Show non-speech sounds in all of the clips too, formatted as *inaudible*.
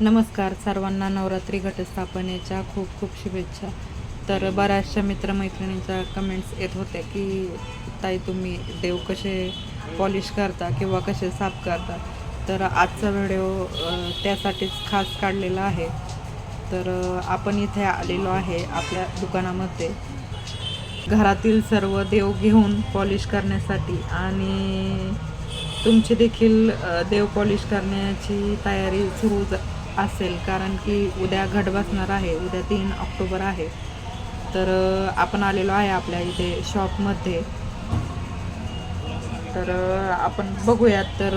नमस्कार सर्वांना नवरात्री घटस्थापनेच्या खूप खूप शुभेच्छा. तर बऱ्याचशा मित्रमैत्रिणींच्या कमेंट्स येत होत्या की ताई तुम्ही देव कसे पॉलिश करता किंवा कसे साफ करता? तर आजचा व्हिडिओ त्यासाठीच खास काढलेला आहे. तर आपण इथे आलेलो आहे आपल्या दुकानामध्ये. घरातील सर्व देव घेऊन पॉलिश करण्यासाठी आणि तुमची देखील देव पॉलिश करण्याची तयारी सुरू असेल कारण की उद्या घट बसणार आहे उद्या तीन ऑक्टोबर आहे. तर आपण आलेलो आहे आपल्या इथे शॉपमध्ये. तर आपण बघूयात तर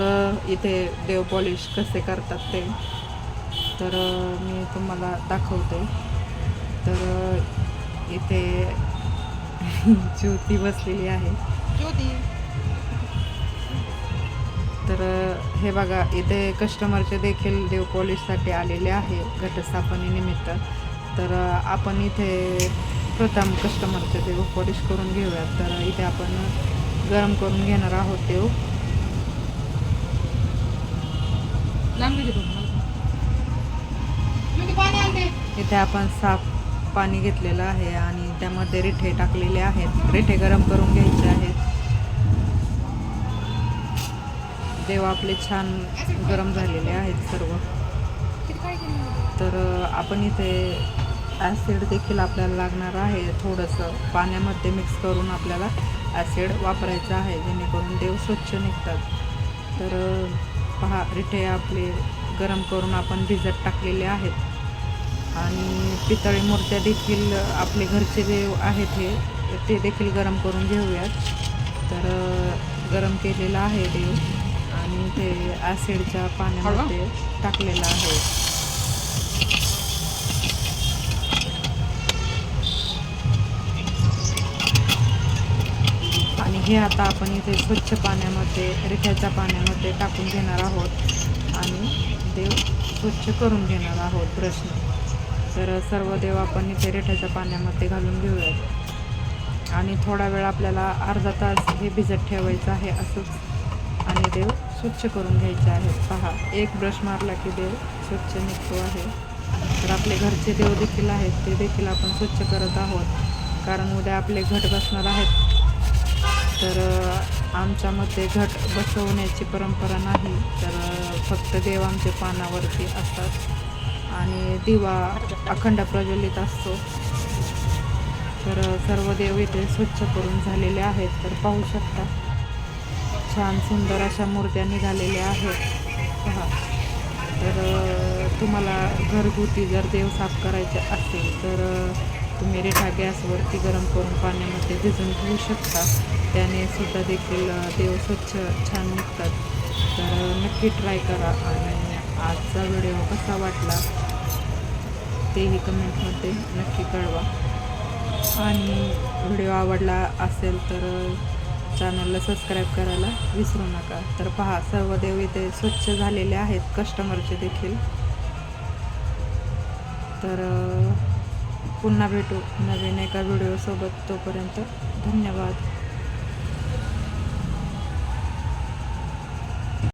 इथे देव पॉलिश कसे करतात ते. तर मी तुम्हाला दाखवते. तर इथे *laughs* ज्योती बसलेली आहे. ज्योती. हे बघा इथे कस्टमरचे देखील देव पॉलिशसाठी आलेले आहे घटस्थापनेनिमित्त. तर आपण इथे प्रथम कस्टमरचे देव पॉलिश करून घेऊयात. तर इथे आपण गरम करून घेणार आहोत देव. इथे आपण साफ पाणी घेतलेलं आहे आणि त्यामध्ये रिठे टाकलेले आहेत. रिठे गरम करून घ्यायचे आहेत. देव आपले छान गरम झालेले आहेत सर्व. तर आपण इथे ॲसिड देखील आपल्याला लागणार आहे. थोडंसं पाण्यामध्ये मिक्स करून आपल्याला ॲसिड वापरायचं आहे जेणेकरून देव स्वच्छ निघतात. तर पहा रिठे आपले गरम करून आपण भिजत टाकलेले आहेत. आणि पितळी मूर्त्या देखील आपले घरचे देव आहेत हे ते देखील गरम करून घेऊयात. तर गरम केलेलं आहे देव. आणि ते ॲसिडच्या पाण्यामध्ये टाकलेलं आहे. आणि हे आता आपण इथे स्वच्छ पाण्यामध्ये रिठ्याच्या पाण्यामध्ये टाकून घेणार आहोत. आणि देव स्वच्छ करून घेणार आहोत ब्रशने तर सर्व देव आपण इथे रिठ्याच्या पाण्यामध्ये घालून घेऊयात. आणि थोडा वेळ आपल्याला अर्धा तास हे भिजत ठेवायचं आहे असंच. आणि देव स्वच्छ करून घ्यायचे आहेत. पहा एक ब्रश मारला की देव स्वच्छ निघतो आहे. तर आपले घरचे देव देखील आहेत ते देखील आपण स्वच्छ करत आहोत. कारण उद्या आपले घट बसणार आहेत. तर आमच्या आमच्यामध्ये घट बसवण्याची परंपरा नाही तर फक्त देव आमचे पानावरती असतात. आणि दिवा अखंड प्रज्वलित असतो. तर सर्व देव इथे स्वच्छ करून झालेले आहेत. तर पाहू शकता. छान सुंदर अशा मूर्त्या निघालेल्या आहेत. पहा. तर तुम्हाला घरगुती जर देव साफ करायचे असेल तर तुम्ही रेठा गॅसवरती गरम करून पाण्यामध्ये भिजून ठेवू शकता. त्याने सुद्धा देखील देव स्वच्छ छान निघतात. तर नक्की ट्राय करा. आणि आजचा व्हिडिओ कसा वाटला तेही कमेंटमध्ये नक्की कळवा. आणि व्हिडिओ आवडला असेल तर चॅनलला सबस्क्राईब करायला विसरू नका. तर पहा सर्व देव इथे स्वच्छ झालेले आहेत कस्टमरचे देखील. तर पुन्हा भेटू नवीन एका व्हिडिओसोबत तोपर्यंत धन्यवाद.